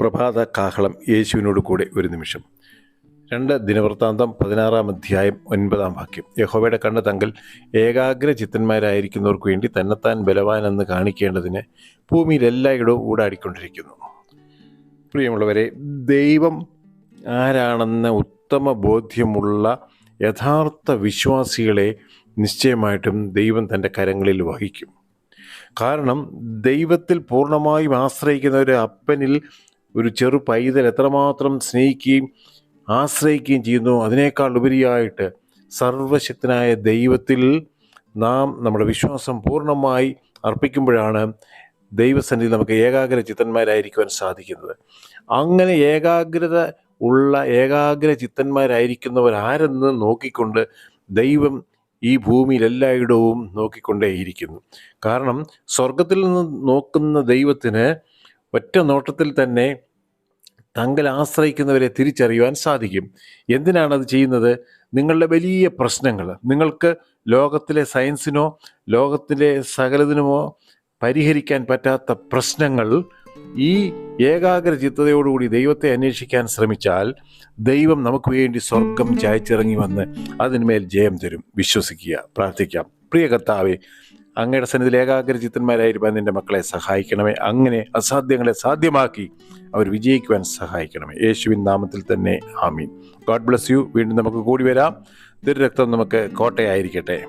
പ്രഭാത കാഹളം യേശുവിനോട് കൂടെ ഒരു നിമിഷം. രണ്ട് ദിനവൃത്താന്തം പതിനാറാം അധ്യായം ഒൻപതാം വാക്യം. യഹോവയുടെ കണ്ട തങ്കൽ ഏകാഗ്ര ചിത്തന്മാരായിരിക്കുന്നവർക്ക് വേണ്ടി തന്നെത്താൻ ബലവാനെന്ന് കാണിക്കേണ്ടതിന് ഭൂമിയിലെല്ലായിടവും ഊടാടിക്കൊണ്ടിരിക്കുന്നു. പ്രിയമുള്ളവരെ ദൈവം ആരാണെന്ന ഉത്തമ ബോധ്യമുള്ള യഥാർത്ഥ വിശ്വാസികളെ നിശ്ചയമായിട്ടും ദൈവം തന്റെ കരങ്ങളിൽ വഹിക്കും. കാരണം ദൈവത്തിൽ പൂർണമായും ഒരു അപ്പനിൽ ഒരു ചെറു പൈതൽ എത്രമാത്രം സ്നേഹിക്കുകയും ആശ്രയിക്കുകയും ചെയ്യുന്നു അതിനേക്കാൾ ഉപരിയായിട്ട് സർവശക്തനായ ദൈവത്തിൽ നാം നമ്മുടെ വിശ്വാസം പൂർണമായി അർപ്പിക്കുമ്പോഴാണ് ദൈവസന്നിധി നമുക്ക് ഏകാഗ്ര ചിത്തന്മാരായിരിക്കുവാൻ സാധിക്കുന്നത്. അങ്ങനെ ഏകാഗ്രത ഉള്ള ഏകാഗ്ര ചിത്തന്മാരായിരിക്കുന്നവരാരെന്ന് നോക്കിക്കൊണ്ട് ദൈവം ഈ ഭൂമിയിൽ എല്ലായിടവും നോക്കിക്കൊണ്ടേയിരിക്കുന്നു. കാരണം സ്വർഗത്തിൽ നിന്ന് നോക്കുന്ന ദൈവത്തിന് ഒറ്റ നോട്ടത്തിൽ തന്നെ തങ്ങൾ ആശ്രയിക്കുന്നവരെ തിരിച്ചറിയുവാൻ സാധിക്കും. എന്തിനാണ് അത് ചെയ്യുന്നത്? നിങ്ങളുടെ വലിയ പ്രശ്നങ്ങൾ. നിങ്ങൾക്ക് ലോകത്തിലെ സയൻസിനോ ലോകത്തിലെ സകലതിനുമോ പരിഹരിക്കാൻ പറ്റാത്ത പ്രശ്നങ്ങൾ ഈ ഏകാഗ്ര ചിത്തതയോടുകൂടി ദൈവത്തെ അന്വേഷിക്കാൻ ശ്രമിച്ചാൽ ദൈവം നമുക്ക് വേണ്ടി സ്വർഗം ചായച്ചിറങ്ങി വന്ന് അതിന്മേൽ ജയം തരും. വിശ്വസിക്കുക. പ്രാർത്ഥിക്കാം. പ്രിയ കർത്താവെ അങ്ങയുടെ സന്നിധിയിൽ ഏകാഗ്ര ചിത്തന്മാരായിരിക്കാൻ നിന്റെ മക്കളെ സഹായിക്കണമേ. അങ്ങനെ അസാധ്യങ്ങളെ സാധ്യമാക്കി അവർ വിജയിക്കുവാൻ സഹായിക്കണമേ. യേശുവിൻ നാമത്തിൽ തന്നെ ആമീൻ. God bless you. വീണ്ടും നമുക്ക് കൂടി വരാം. തിരുരക്തം നമുക്ക് കോട്ടയായിരിക്കട്ടെ.